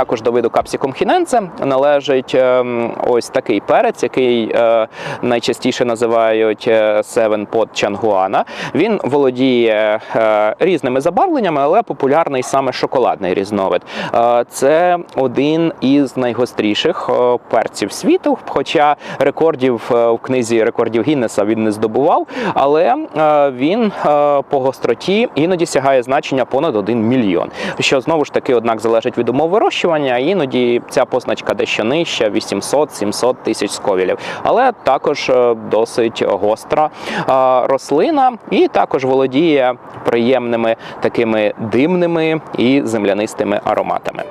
Також до виду капсікум хіненце належить ем, ось такий перець, який е, найчастіше називають е, Seven Pot Чангуана. Він володіє е, різними забарвленнями, але популярний саме шоколадний різновид. Це один із найгостріших перців світу, хоча рекордів в книзі рекордів Гіннеса він не здобував, але він по гостроті іноді сягає значення понад 1 мільйон. Що знову ж таки, однак, залежить від умов вирощування. Іноді ця позначка дещо нижча 800-700 тисяч сковілів, але також е, досить гостра рослина, і також володіє приємними такими димними і землянистими ароматами.